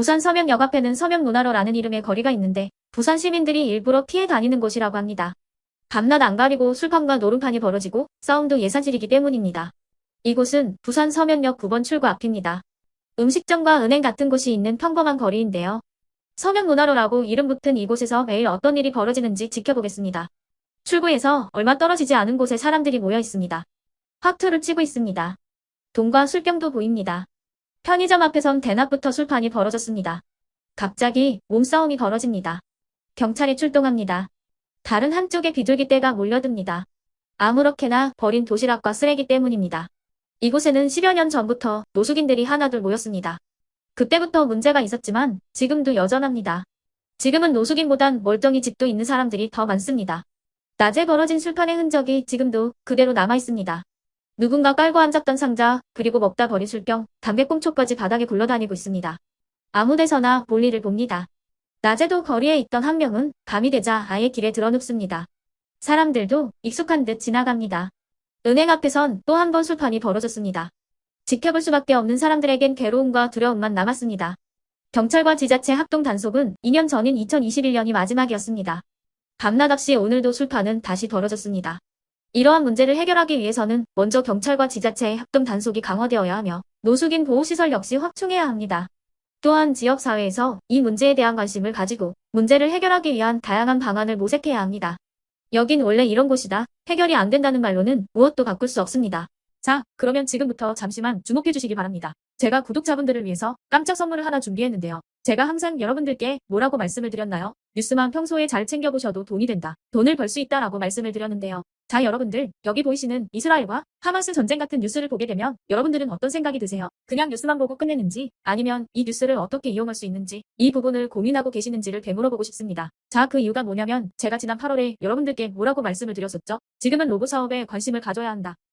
부산 서명역 앞에는 서명문화로라는 이름의 거리가 있는데 부산 시민들이 일부러 피해 다니는 곳이라고 합니다. 밤낮 안 가리고 술판과 노름판이 벌어지고 싸움도 예사질이기 때문입니다. 이곳은 부산 서면역 9번 출구 앞입니다. 음식점과 은행 같은 곳이 있는 평범한 거리인데요. 서면문화로라고 이름 붙은 이곳에서 매일 어떤 일이 벌어지는지 지켜보겠습니다. 출구에서 얼마 떨어지지 않은 곳에 사람들이 모여 있습니다. 화투를 치고 있습니다. 돈과 술병도 보입니다. 편의점 앞에선 대낮부터 술판이 벌어졌습니다. 갑자기 몸싸움이 벌어집니다. 경찰이 출동합니다. 다른 한쪽에 비둘기떼가 몰려듭니다. 아무렇게나 버린 도시락과 쓰레기 때문입니다. 이곳에는 10여 년 전부터 노숙인들이 하나둘 모였습니다. 그때부터 문제가 있었지만 지금도 여전합니다. 지금은 노숙인보단 멀쩡히 집도 있는 사람들이 더 많습니다. 낮에 벌어진 술판의 흔적이 지금도 그대로 남아 있습니다. 누군가 깔고 앉았던 상자, 그리고 먹다 버린 술병, 담배꽁초까지 바닥에 굴러다니고 있습니다. 아무 데서나 볼일을 봅니다. 낮에도 거리에 있던 한 명은 밤이 되자 아예 길에 드러눕습니다. 사람들도 익숙한 듯 지나갑니다. 은행 앞에선 또 한 번 술판이 벌어졌습니다. 지켜볼 수밖에 없는 사람들에겐 괴로움과 두려움만 남았습니다. 경찰과 지자체 합동 단속은 2년 전인 2021년이 마지막이었습니다. 밤낮 없이 오늘도 술판은 다시 벌어졌습니다. 이러한 문제를 해결하기 위해서는 먼저 경찰과 지자체의 합동 단속이 강화되어야 하며 노숙인 보호시설 역시 확충해야 합니다. 또한 지역사회에서 이 문제에 대한 관심을 가지고 문제를 해결하기 위한 다양한 방안을 모색해야 합니다. 여긴 원래 이런 곳이다. 해결이 안 된다는 말로는 무엇도 바꿀 수 없습니다. 자, 그러면 지금부터 잠시만 주목해 주시기 바랍니다. 제가 구독자분들을 위해서 깜짝 선물을 하나 준비했는데요. 제가 항상 여러분들께 뭐라고 말씀을 드렸나요? 뉴스만 평소에 잘 챙겨보셔도 돈이 된다. 돈을 벌 수 있다라고 말씀을 드렸는데요. 자, 여러분들, 여기 보이시는 이스라엘과 하마스 전쟁 같은 뉴스를 보게 되면 여러분들은 어떤 생각이 드세요? 그냥 뉴스만 보고 끝내는지 아니면 이 뉴스를 어떻게 이용할 수 있는지 이 부분을 고민하고 계시는지를 되물어보고 싶습니다. 자, 그 이유가 뭐냐면 제가 지난 8월에 여러분들께 뭐라고 말씀을 드렸었죠? 지금은 로봇 사업에 관심을 가져야 한다.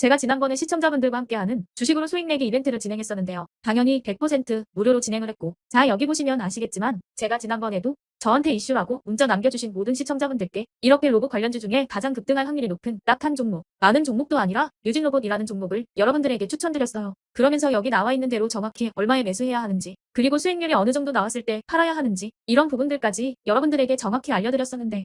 제가 지난번에 시청자분들과 함께하는 주식으로 수익 내기 이벤트를 진행했었는데요. 당연히 100% 무료로 진행을 했고 자 여기 보시면 아시겠지만 제가 지난번에도 저한테 이슈라고 문자 남겨주신 모든 시청자분들께 이렇게 로봇 관련주 중에 가장 급등할 확률이 높은 딱 한 종목, 많은 종목도 아니라 유진로봇이라는 종목을 여러분들에게 추천드렸어요. 그러면서 여기 나와 있는 대로 정확히 얼마에 매수해야 하는지, 그리고 수익률이 어느 정도 나왔을 때 팔아야 하는지, 이런 부분들까지 여러분들에게 정확히 알려드렸었는데,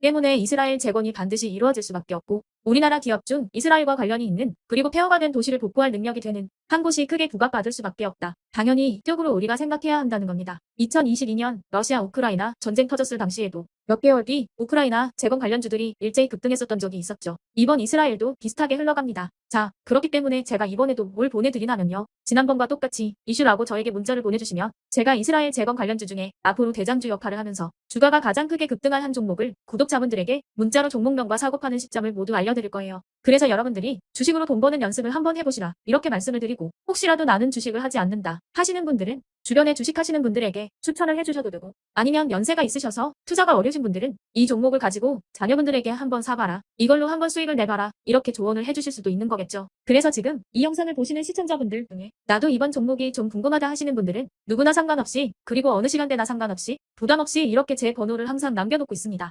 때문에 이스라엘 재건이 반드시 이루어질 수밖에 없고 우리나라 기업 중 이스라엘과 관련이 있는 그리고 폐허가 된 도시를 복구할 능력이 되는 한 곳이 크게 부각받을 수밖에 없다. 당연히 이쪽으로 우리가 생각해야 한다는 겁니다. 2022년 러시아 우크라이나 전쟁 터졌을 당시에도 몇 개월 뒤 우크라이나 재건 관련주들이 일제히 급등했었던 적이 있었죠. 이번 이스라엘도 비슷하게 흘러갑니다. 자, 그렇기 때문에 제가 이번에도 뭘 보내드리냐면요. 지난번과 똑같이 이슈라고 저에게 문자를 보내주시면 제가 이스라엘 재건 관련주 중에 앞으로 대장주 역할을 하면서 주가가 가장 크게 급등할 한 종목을 구독자분들에게 문자로 종목명과 사고 파는 시점을 모두 알려드릴 거예요. 그래서 여러분들이 주식으로 돈 버는 연습을 한번 해보시라 이렇게 말씀을 드리고 혹시라도 나는 주식을 하지 않는다 하시는 분들은 주변에 주식하시는 분들에게 추천을 해주셔도 되고 아니면 연세가 있으셔서 투자가 어려우신 분들은 이 종목을 가지고 자녀분들에게 한번 사봐라 이걸로 한번 수익을 내봐라 이렇게 조언을 해주실 수도 있는 거겠죠. 그래서 지금 이 영상을 보시는 시청자분들 중에 나도 이번 종목이 좀 궁금하다 하시는 분들은 누구나 상관없이 그리고 어느 시간대나 상관없이 부담 없이 이렇게 제 번호를 항상 남겨놓고 있습니다.